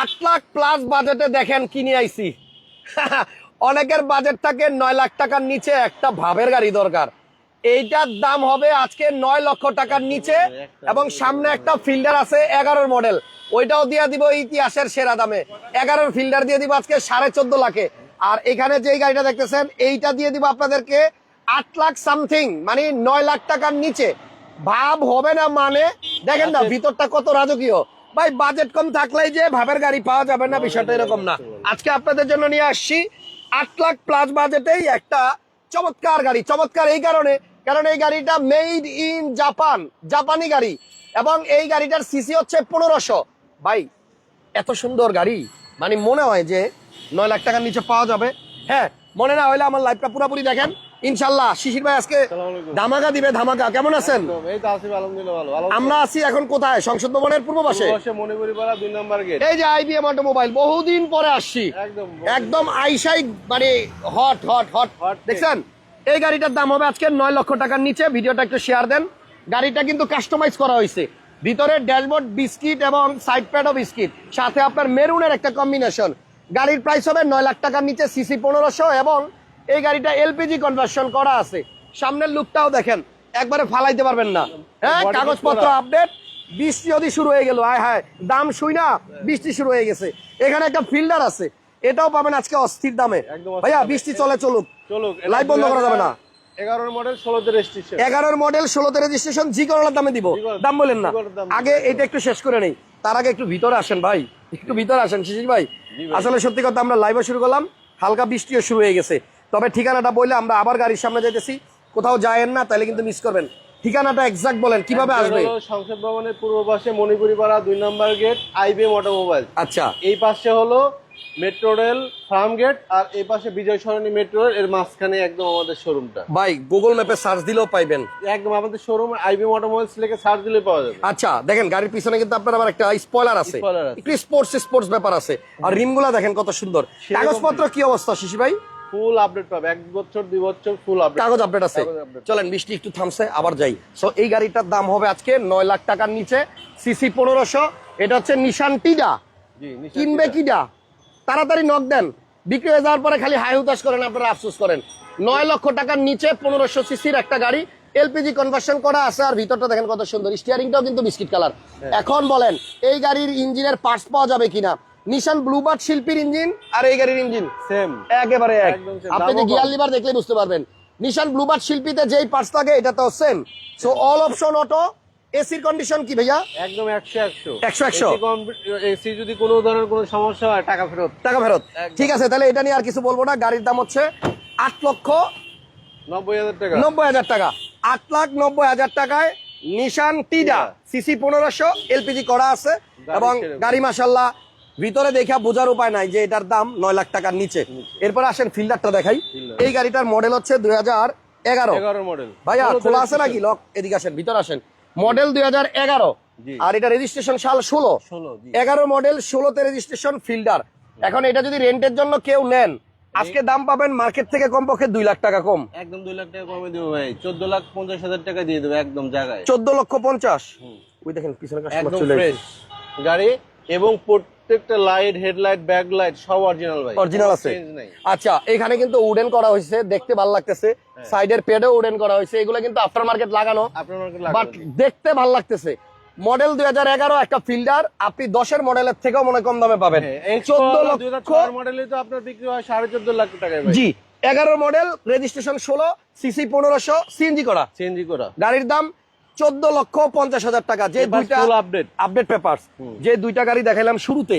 আট লাখ প্লাস বাজেটে দেখেন কিনে আইছি। অনেকের বাজেট থাকে নয় লাখ টাকার নিচে একটা ভাবের গাড়ি দরকার। এইটার দাম হবে আজকে নয় লক্ষ টাকার নিচে এবং সামনে একটা ফিল্ডার আছে এগারোর মডেল ওইটাও দিয়ে দিব ইতিহাসের সেরা দামে। এগারোর ফিল্ডার দিয়ে দিব আজকে সাড়ে চোদ্দ লাখে। আর এখানে যেই গাড়িটা দেখতেছেন এইটা দিয়ে দিব আপনাদেরকে আট লাখ সামথিং মানে নয় লাখ টাকার নিচে। ভাব হবে না মানে দেখেন না ভিতরটা কত রাজকীয়। ভাই বাজেট কম থাকলেই যে ভাবের গাড়ি পাওয়া যাবে না, বিষয়টা এরকম না। আজকে আপনাদের জন্য নিয়ে আসছি আট লাখ প্লাস বাজেটেই একটা চমৎকার গাড়ি। চমৎকার এই কারণে, কারণ এই গাড়িটা মেড ইন জাপান জাপানি গাড়ি। এবং এই গাড়িটার সিসি হচ্ছে পনেরোশো। ভাই, এত সুন্দর গাড়ি। মানে মনে হয় যে নয় লাখ টাকার নিচে পাওয়া যাবে। হ্যাঁ মনে না হইলে আমার লাইফটা পুরোপুরি দেখেন। ইনশাল্লাহ শিশির ভাই আজকে ধামাকা দিবে ধামাকা। কেমন আছেন? আমরা আছি এখন কোথায়? সংসদ ভবনের পূর্ব পাশে। এই যে আইবিএম অটোমোবাইল বহুদিন পরে আসছি। একদম আইসাই মানে হট হট হট Hot দেখছেন? এই গাড়িটার দাম হবে আজকে নয় লক্ষ টাকার নিচে। ভিডিওটা একটু শেয়ার দেন। গাড়িটা কিন্তু কাস্টমাইজ করা হয়েছে। ভিতরে ড্যাশবোর্ড বিস্কিট এবং সাইড প্যাডও বিস্কিট সাথে আপনার মেরুনের একটা কম্বিনেশন গাড়ির প্রাইস হবে নয় লাখ টাকার নিচে সিসি পনেরোশো এবং এই গাড়িটা এলপিজি কনভার্সন করা আছে। সামনের লুকটাও দেখেন একবারে ফালাইতে পারবেন না। হ্যাঁ কাগজপত্র আপডেট বৃষ্টি যদি শুরু হয়ে গেল আয় হায় দাম শুই না বৃষ্টি শুরু হয়ে গেছে। এখানে একটা ফিল্ডার আছে এটাও পাবেন আজকে অস্থির দামে। ভাইয়া বৃষ্টি চলে চলুক। চলুক লাইভ বন্ধ করা যাবে না। এগারোর মডেল ষোলোতে রেজিস্ট্রেশন এগারোর মডেল ষোলোতে রেজিস্ট্রেশন জি করলার দামে দিব। দাম বলেন না। আগে এটা একটু শেষ করে নেই। তার আগে একটু ভিতরে আসেন ভাই। একটু ভিতরে আসেন শিশির ভাই। আসলে সত্যি কথা আমরা লাইভে শুরু করলাম হালকা বৃষ্টিও শুরু হয়ে গেছে। তবে ঠিকানাটা বললে আমরা আবার গাড়ির সামনে যাইতেছি। কোথাও যায়েন না তাহলে কিন্তু মিস করবেন। ঠিকানাটা এক্সাক্ট বলেন কীভাবে আসবে? সংসদ ভবনের পূর্ব পাশে মণিপুরি পাড়া দুই নম্বর গেট আইবি অটোমোবাইল আচ্ছা। এই পাশে হলো মেট্রো রেল ফার্ম গেট আর এই পাশে বিজয় সরণি মেট্রো রেল এর মাঝখানে একদম আমাদের শোরুমটা ভাই গুগল ম্যাপে সার্চ দিলেও পাইবেন। একদম আমাদের শোরুম আইবিএম অটোমোবাইলস লিখে সার্চ দিলে পাওয়া যাবে। আচ্ছা দেখেন গাড়ির পিছনে কিন্তু আপনার আবার একটা স্পয়লার আছে। একটু স্পোর্টস স্পোর্টস ব্যাপার আছে। আর রিমগুলা দেখেন কত সুন্দর। কাগজপত্র কি অবস্থা শিশি ভাই? ফুল আপডেট পাবে। এক বছর দুই বছর ফুল আপডেট কাগজ আপডেট আছে। চলেন বৃষ্টি একটু থামছে আবার যাই। সো এই গাড়িটার দাম হবে আজকে নয় লাখ টাকার নিচে সিসি পনেরোশো। এটা হচ্ছে নিশান টিডা কিনবে কিডা? তাড়াতাড়ি নক দেন। বিক্রি হয়ে যাওয়ার পরে খালি হাই হুতাশ করেন আপনারা আফসোস করেন। নয় লক্ষ টাকার নিচে পনেরোশো সিসির একটা গাড়ি এলপিজি কনভার্সন করা আছে আর ভিতরটা দেখেন কত সুন্দর। স্টিয়ারিংটাও কিন্তু বিস্কিট কালার। এখন বলেন এই গাড়ির ইঞ্জিনের পার্টস পাওয়া যাবে কিনা? নিশান ব্লুবার্ড শিল্পীর ইঞ্জিন আর এই গাড়ির ইঞ্জিন। সেম একেবারে এক। আপনি যে গিয়ার লিভার দেখলে বুঝতে পারবেন। নিশান ব্লুবার্ড শিল্পীতে যেই পার্টস থাকে এটা তো same so all option auto এসির কন্ডিশন কি ভাইয়া? একদম একশো একশো। 100 100 এসি যদি কোনো ধরনের কোনো সমস্যা হয় টাকা ফেরত। টাকা ফেরত। ঠিক আছে তাহলে এটা নিয়ে আর কিছু বলব না। গাড়ির দাম হচ্ছে আট লক্ষ নব্বই হাজার টাকা। আট লাখ নব্বই হাজার টাকায় নিশান টিডা। সিসি পনেরোশো এলপিজি করা আছে এবং গাড়ি মাসাল্লাহ ভিতরে দেখা বোঝার উপায় নাই যে এটার দাম নয় লাখ টাকার নিচে। এরপর আসেন ফিল্ডারটা দেখাই। এই গাড়িটার মডেল হচ্ছে দুই হাজার এগারো। এগারো মডেল ভাইয়া খোলা আছে নাকি? লক এদিকে আসেন ভিতরে আসেন। মডেল দুই হাজার এগারো। আর এটা রেজিস্ট্রেশন সাল ষোলো। ষোলো এগারো মডেল ষোলোতে রেজিস্ট্রেশন ফিল্ডার এখন এটা যদি রেন্টের জন্য কেউ নেন আজকে দাম পাবেন মার্কেট থেকে কমপক্ষে দুই লাখ টাকা কম। একদম দুই লাখ টাকা কমে দেবো ভাই। চোদ্দ লাখ পঞ্চাশ হাজার টাকা দিয়ে দেবো একদম জায়গায়। চোদ্দ লক্ষ পঞ্চাশ। ওই দেখেন পিছনে একদম গাড়ি এবং প্রত্যেকটা লাইট হেডলাইট ব্যাক লাইট সব অরিজিনাল ভাই। অরিজিনাল আছে। আচ্ছা এখানে কিন্তু উডেন করা হয়েছে দেখতে ভালো লাগতেছে। সাইডের পেডেও উডেন করা হয়েছে এগুলো কিন্তু আফটার মার্কেট লাগানো। বাট দেখতে ভালো লাগতেছে। মডেল দুই হাজার এগারো একটা ফিল্ডার আপনি দশের মডেলের থেকেও মনে কম দামে পাবেন। চোদ্দ লক্ষ মডেলে তো আপনার বিক্রি হয় সাড়ে চোদ্দ লাখ টাকায় ভাই। জি এগারো মডেল রেজিস্ট্রেশন ষোলো সিসি পনেরোশো সিএনজি করা। চেঞ্জই করা। গাড়ির দাম চোদ্দ লক্ষ পঞ্চাশ হাজার টাকা। যে দুইটা আপডেট আপডেট পেপার যে দুইটা গাড়ি দেখাইলাম শুরুতে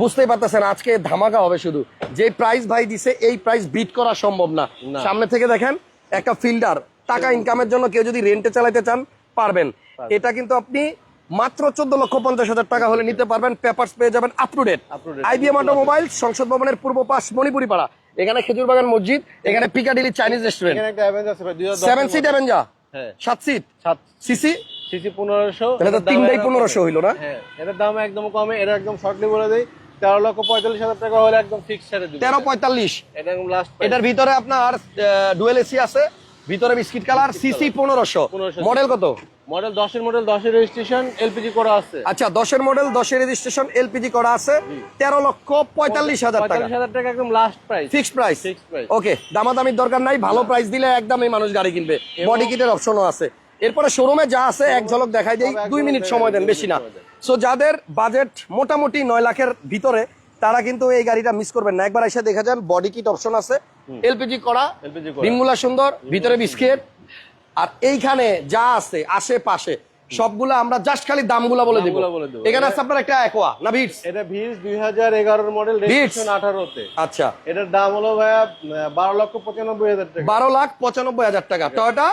বুঝতেই পারতেছেন আজকে ধামাকা হবে শুধু। যে প্রাইস ভাই দিছে এই প্রাইস বিট করা সম্ভব না। সামনে থেকে দেখেন একটা ফিল্ডার টাকা ইনকামের জন্য কেউ যদি রেন্টে চালাতে চান পারবেন। এটা কিন্তু আপনি মাত্র চোদ্দ লক্ষ পঞ্চাশ হাজার টাকা হলে নিতে পারবেন পেপারস পেয়ে যাবেন up to date. IBM automobile সংসদ ভবনের পূর্ব পাশ মণিপুরি পাড়া এখানে খেজুর বাগান মসজিদ এখানে Piccadilly Chinese restaurant seven seat Avanza সাত সিট? সাত সিসি? সিসি পনেরোশো। তাহলে তো তিনটাই পনেরোশো হইল না? হ্যাঁ এটার দাম একদম কমে এটা একদম শর্টলি বলে দেই তেরো লক্ষ পঁয়তাল্লিশ হাজার টাকা হলে একদম ফিক্স ছেড়ে দিবে। তেরো পঁয়তাল্লিশ। এটা একদম লাস্ট এটার ভিতরে আপনার ডুয়েল এসি আছে ভিতরে বিস্কিট কালার সিসি পনেরোশো। 1500 মডেল কত? মডেল দশের মডেল দশের রেজিস্ট্রেশন এলপিজি করা আছে। আচ্ছা দশের মডেল দশের রেজিস্ট্রেশন এলপিজি করা আছে তেরো লক্ষ পঁয়তাল্লিশ হাজার টাকা। পঁয়তাল্লিশ হাজার টাকা একদম last price fixed price. Okay দামাদামির দরকার নাই ভালো প্রাইস দিলে একদম এই মানুষ গাড়ি কিনবে। বডি কিটের অপশনও আছে। এরপরে শোরুমে যা আছে এক ঝলক দেখাই দেই সব এক দুই মিনিট সময় দেন বেশি না। সো যাদের বাজেট মোটামুটি নয় লাখের ভিতরে তারা কিন্তু এই গাড়িটা মিস করবেন না। একবার এসে দেখা যান বডি কিট অপশন আছে। এলপিজি করা এলপিজি করা। রিমগুলা সুন্দর ভিতরে বিস্কিট আর এইখানে যা আছে আশেপাশে সবগুলো আমরা জাস্ট খালি দামগুলা বলে দিব। এখানে আছে আপনার একটা একোয়া না বিটস এটা দুই হাজার মডেল রেজিস্ট্রেশন আঠারোতে। আচ্ছা। এটার দাম হলো ভাইয়া বারো লক্ষ পঁচানব্বই হাজার টাকা। বারো লাখ পঁচানব্বই হাজার টাকা। টয়টা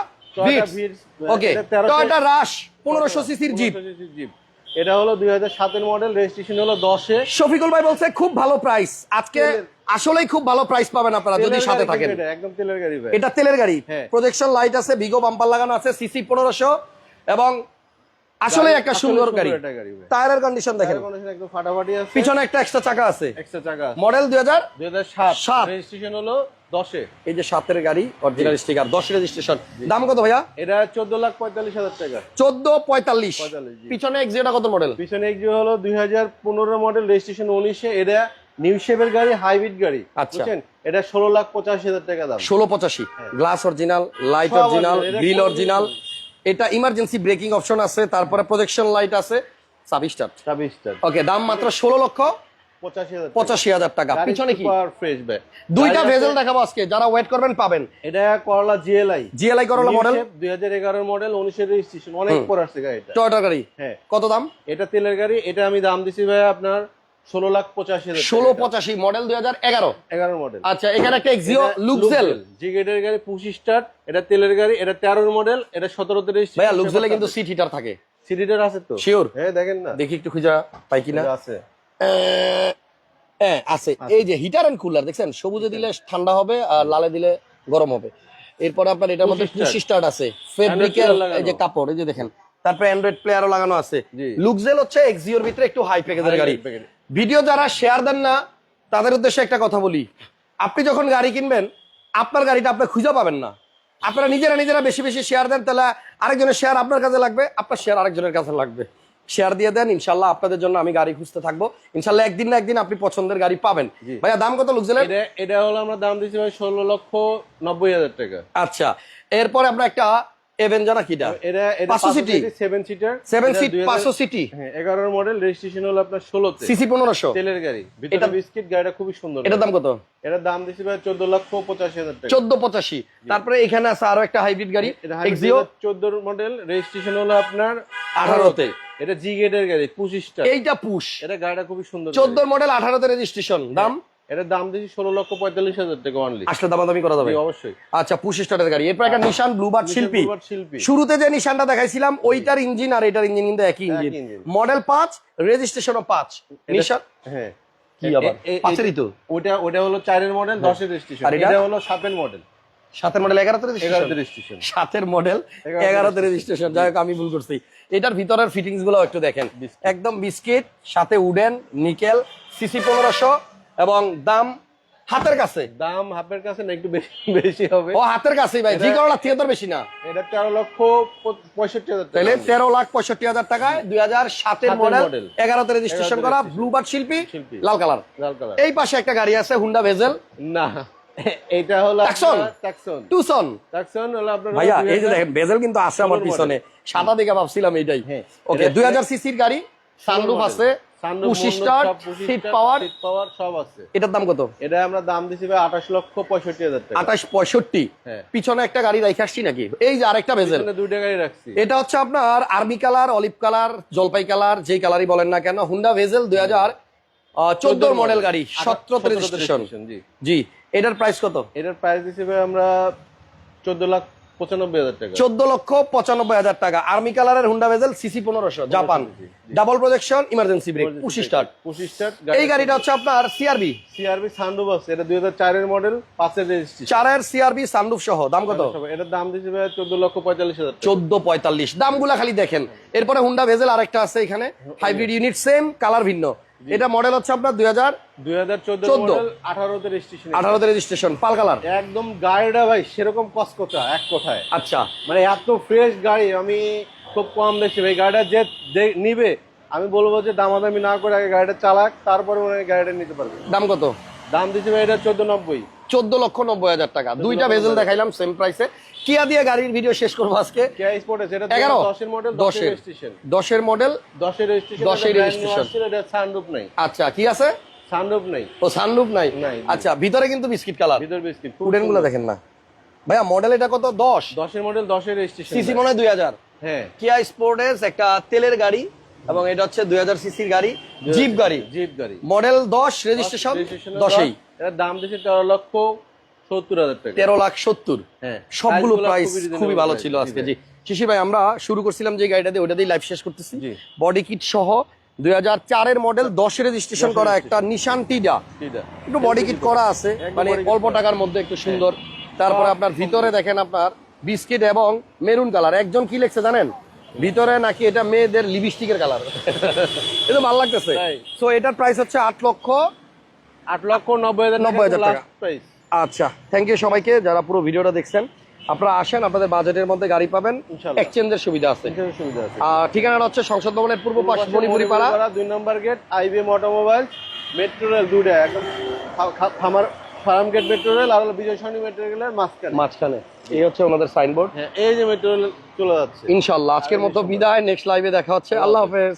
ভিটস ওকে এটা 1300 টয়টা রাশ পনেরোশো সিসির জিপ জিপ এটা হলো দুই হাজার সাতের মডেল রেজিস্ট্রেশন হলো দশে। শফিকুল ভাই বলছে খুব ভালো প্রাইস আজকে আসলেই খুব ভালো প্রাইস পাবেন আপনারা যদি সাথে থাকেন। এটা, একদম তেলের গাড়ি এটা তেলের গাড়ি। হ্যাঁ। প্রজেকশন লাইট আছে ভিগো বাম্পার লাগানো আছে সিসি পনেরোশো। এবং আসলে একটা সুন্দর গাড়ি। টায়ারের কন্ডিশন দেখেন। একদম ফাটাফাটি আছে। পিছনে একটা এক্সট্রা চাকা আছে। এক্সট্রা চাকা মডেল দুই হাজার সাত। রেজিস্ট্রেশন হলো দশে। এই যে সাতের গাড়ি অরিজিনাল স্টিকার দশ রেজিস্ট্রেশন দাম কত ভাইয়া? এটা চোদ্দ লাখ পঁয়তাল্লিশ হাজার টাকা। চোদ্দ পঁয়তাল্লিশ। 45, পিছনে এক্সিওটা কত মডেল পিছনে এক্সিও হলো দুই হাজার পনেরো মডেল রেজিস্ট্রেশন উনিশে। এটা নিউ শেপের গাড়ি হাইব্রিড গাড়ি আচ্ছা। এটা ষোলো লাখ পঁচাশি হাজার টাকা দাম। ষোলো পঁচাশি। Glass original light. Original grill original এটা ইমার্জেন্সি ব্রেকিং অপশন আছে তারপরে প্রজেকশন লাইট আছে। সাবিস্টার ছাব্বিশটা ওকে দাম মাত্র ষোলো লক্ষ পঁচাশি হাজার টাকা। পিছনে কি? দুইটা ভেজেল দেখাবো আজকে যারা ওয়েট করবেন পাবেন। এটা করলা জিএলআই জিএলআই করলা মডেল দুই হাজার এগারোর মডেল উনিশের রেজিস্ট্রেশন অনেক পর আসছে গাড়িটা। টয়টা গাড়ি? হ্যাঁ। কত দাম? এটা তেলের গাড়ি এটা আমি দাম দিছি ভাই আপনার ষোলো লাখ পঁচাশি ষোলো পঁচাশি মডেল দুই হাজার এগারো। এগারো মডেল আচ্ছা এখানে একটা এক্সিও লুকসেল জিগেটের গাড়ি পুশি স্টার এটা তেলের গাড়ি এটা তেরোর মডেল এটা সতেরোতে ভাইয়া লুকসেলে কিন্তু সিট হিটার থাকে। সিটিটার আছে তো? শিওর হ্যাঁ দেখেন না। দেখি একটু খুঁজা পাই কিনা। আছে। হ্যাঁ আছে। এই যে হিটার এন্ড কুলার দেখছেন? সবুজে দিলে ঠান্ডা হবে আর লালে দিলে গরম হবে। এরপরে আপনার এটার মধ্যে পুশি স্টার্ট আছে। ফেব্রিকের এই যে কাপড় এই যে দেখেন। তারপরে অ্যান্ড্রয়েড প্লেয়ারও লাগানো আছে। জি। লুকজেল হচ্ছে এক্সিওর ভিতরে একটু হাই প্যাকেজের গাড়ি। ভিডিও যারা শেয়ার দেন না তাদের উদ্দেশ্যে একটা কথা বলি। আপনি যখন গাড়ি কিনবেন আপনার গাড়িটা আপনি খুঁজে পাবেন না। আপনারা নিজেরা নিজেরা বেশি বেশি শেয়ার দেন তাহলে আরেকজনের শেয়ার আপনার কাছে লাগবে আপনার শেয়ার আরেকজনের কাছে লাগবে। শেয়ার দিয়ে দেন ইনশাল্লাহ আপনাদের জন্য আমি গাড়ি খুঁজতে থাকব। ইনশাল্লাহ একদিন না একদিন আপনি পছন্দের গাড়ি পাবেন। ভাইয়া দাম কত লুকজেলের এটা এটা হলো আমরা দাম দিচ্ছি ভাই ষোলো লক্ষ নব্বই হাজার টাকা। আচ্ছা এরপরে আমরা একটা এভেঞ্জার কিটা এটা? এটা পাঁচশো সিটি? সেভেন সিটার সেভেন সিট পাঁচশো সিটি হ্যাঁ এগারোর মডেল রেজিস্ট্রেশন হলো আপনার ষোলোতে। সিসি পনেরোশো। তেলের গাড়ি। ভিতরে বিস্কিট গাড়িটা খুবই সুন্দর এটার দাম কত? এটার দাম দিচ্ছি ভাই চোদ্দ লক্ষ পঁচাশি হাজার টাকা। চোদ্দ পঁচাশি। তারপরে এখানে আছে আরও একটা হাইব্রিড গাড়ি চোদ্দোর মডেল রেজিস্ট্রেশন হলো আপনার আঠারোতে। এটা জি গেটের গাড়ি পঁচিশটা এইটা পুশ। এটা গাড়িটা খুবই সুন্দর চোদ্দ মডেল আঠারোতে রেজিস্ট্রেশন দাম? এটার দাম দিচ্ছি ষোলো লক্ষ পঁয়তাল্লিশ হাজার টাকা অনলি আসলে দামাদামি করা যাবে। অবশ্যই। আচ্ছা স্টারের গাড়ি। এরপর একটা নিশান ব্লুবার্ড শিল্পী। শুরুতে যে নিশানটা দেখাইছিলাম ওইটার ইঞ্জিন আর এটার ইঞ্জিন কিন্তু একই ইঞ্জিন। মডেল পাঁচ রেজিস্ট্রেশনও পাঁচ। নিশান? হ্যাঁ। কি আবার? এ- এ- পাঁচেরই তো। ওটা ওটা হলো চারের মডেল দশের রেজিস্ট্রেশন আর এটা? হলো সাতের মডেল সাতের মডেল এগারোতে রেজিস্ট্রেশন সাতের মডেল এগারোতে রেজিস্ট্রেশন যাই হোক আমি ভুল করছি। এটার ভিতরের ফিটিংসগুলো একটু দেখেন। একদম বিস্কিট সাথে উডেন নিকেল সিসি পনেরোশো এবং দাম হাতের কাছে। দাম হাতের কাছে না একটু বেশি বেশি হবে। ও হাতের কাছেই ভাই জি করলার থেকে তো বেশি না। এটা তেরো লক্ষ পঁয়ষট্টি হাজার টাকা। তাহলে তেরো লাখ পঁয়ষট্টি হাজার টাকায় দুই হাজার সাতের মডেল। এগারোতে রেজিস্ট্রেশন করা ব্লুবার্ড শিল্পী শিল্পী। লাল কালার। লাল কালার। এই পাশে একটা গাড়ি আছে হুন্ডা ভেজেল না এটা হলো Tucson? ট্যাক্সন টুসন ট্যাক্সন হলো আপনার ভাইয়া এই যে দেখেন ভেজেল কিন্তু আছে আমার পিছনে। সাদা দিকে ভাবছিলাম এইটাই। হ্যাঁ। ওকে এটা- দুই হাজার সিসির গাড়ি সানরুফ। আছে। Sunroof, পুশি moonroof স্টার্ট সব, push সিট পাওয়ার সব আছে। এটার দাম কত? এটা আমরা দাম দিছি ভাই আঠাশ লক্ষ পঁয়ষট্টি হাজার টাকা। আঠাশ পঁয়ষট্টি? হ্যাঁ। পিছনে একটা গাড়ি রেখে আসছি নাকি? এই যে আরেকটা ভেজেল এখানে দুইটা গাড়ি রাখছি। এটা হচ্ছে আপনার আর্মি কালার অলিভ কালার জলপাই কালার যেই কালারই বলেন না কেন হুন্ডা ভেজেল দুই হাজার চোদ্দ মডেল গাড়ি সতেরোতে রেজিস্ট্রেশন। জি। জি এটার প্রাইস কত? এটার প্রাইস দিছি ভাই আমরা চোদ্দ লাখ চোদ্দ লক্ষ পঁচানব্বই হাজার টাকা। আর্মি কালারের হুন্ডা ভেজেল সিসি পনেরোশো Japan. Double projection emergency brake পুশি স্টার্ট পঁচিশ স্টার্ট এই গাড়িটা হচ্ছে আপনার সিআরবি সিআরবি সানরুফ আছে এটা দুই হাজার চারের মডেল পাঁচের চারের সিআরবি সানরুফ সহ দাম কত? এটার দাম ভাই চোদ্দ লক্ষ পঁয়তাল্লিশ হাজার চোদ্দ পঁয়তাল্লিশ। দামগুলা খালি দেখেন। এরপরে হুন্ডা ভেজেল আরেকটা আছে এখানে। হাইব্রিড ইউনিট সেম কালার ভিন্ন। এটা মডেল হচ্ছে আপনার দুই হাজার দুই হাজার চোদ্দ আঠারোতে রেজিস্ট্রেশন আঠারোতে রেজিস্ট্রেশন পাল কালার একদম গাড়িটা ভাই সেরকম কসকোচা এক কথায়। আচ্ছা। মানে এত ফ্রেশ গাড়ি আমি খুব কম ভাই। গাড়িটা যে দাম নিবে আমি বলব যে দামাদামি না করে আগে গাড়িটা চালাক তারপরে মনে গাড়িটা নিতে পারবে। দাম কত? দাম দিচ্ছে ভাই এটা চোদ্দ নব্বই। চোদ্দ লক্ষ নব্বই হাজার টাকা। দুইটা ভেজেল দেখাইলাম সেম প্রাইসে কিয়া দিয়ে গাড়ির ভিডিও শেষ করব আজকে? এগারো? দশের মডেল দশের রেজিস্ট্রেশন মডেল দশের রেজিস্ট্রেশন দশের নাই। আচ্ছা কি আছে? সানরুফ নাই। ও সানরুফ নাই? নাই। আচ্ছা ভিতরে কিন্তু বিস্কিট কালার ভিতর বিস্কিটগুলো দেখেন না। ভাইয়া মডেল এটা কত? দশ? দশের মডেল দশের রেজিস্ট্রেশন সিসি মনে হয় দুই হাজার। হ্যাঁ। কিয়া স্পোর্টেস একটা তেলের গাড়ি এবং এটা হচ্ছে দুই হাজার সিসির গাড়ি জিপ গাড়ি। জিপ গাড়ি। মডেল দশ রেজিস্ট্রেশন দশেই। এটার দাম দিচ্ছে তেরো লক্ষ সত্তর হাজার টাকা। তেরো লাখ সত্তর। হ্যাঁ সবগুলো প্রাইস খুবই ভালো ছিল আজকে। জি। শিশির ভাই আমরা শুরু করছিলাম যে গাড়িটা দিয়ে ওটা দিয়ে লাইভ শেষ করতেছি। বডি কিট সহ দুই হাজার চারের মডেল রেজিস্ট্রেশন করা একটা নিশান টিডা একটু বডি কিট করা আছে মানে অল্প টাকার মধ্যে একটু সুন্দর। তারপরে আপনার ভিতরে দেখেন আপনার বিস্কিট এবং মেরুন কালার একজন কি লিখছে জানেন? ভিতরে নাকি এটা মেয়েদের লিপস্টিকের কালার এটা ভালো লাগতেছে। সো এটার প্রাইস হচ্ছে আট লক্ষ আট লক্ষ নব্বই হাজার 90,000 টাকা। আচ্ছা থ্যাংক ইউ সবাইকে যারা পুরো ভিডিওটা দেখছেন। আপনারা আসেন আপনাদের বাজেটের মধ্যে গাড়ি পাবেন। এক্সচেঞ্জের সুবিধা আছে। আর ঠিকানাটা হচ্ছে সংসদ ভবনের পূর্ব পাশ মণিপুরি পাড়া দুই নম্বর গেট অটোমোবাইল মেট্রো রেল খামার ফার্ম গেট মেট্রো রেল আর বিজয় সরণি মেট্রো রেলের মাঝখানে। মাঝখানে। এই হচ্ছে আমাদের সাইনবোর্ড হ্যাঁ এই যে মেট্রো রেল চলে যাচ্ছে। ইনশাল্লাহ আজকের মতো বিদায় নেক্সট লাইভে দেখা হচ্ছে। আল্লাহ হাফেজ।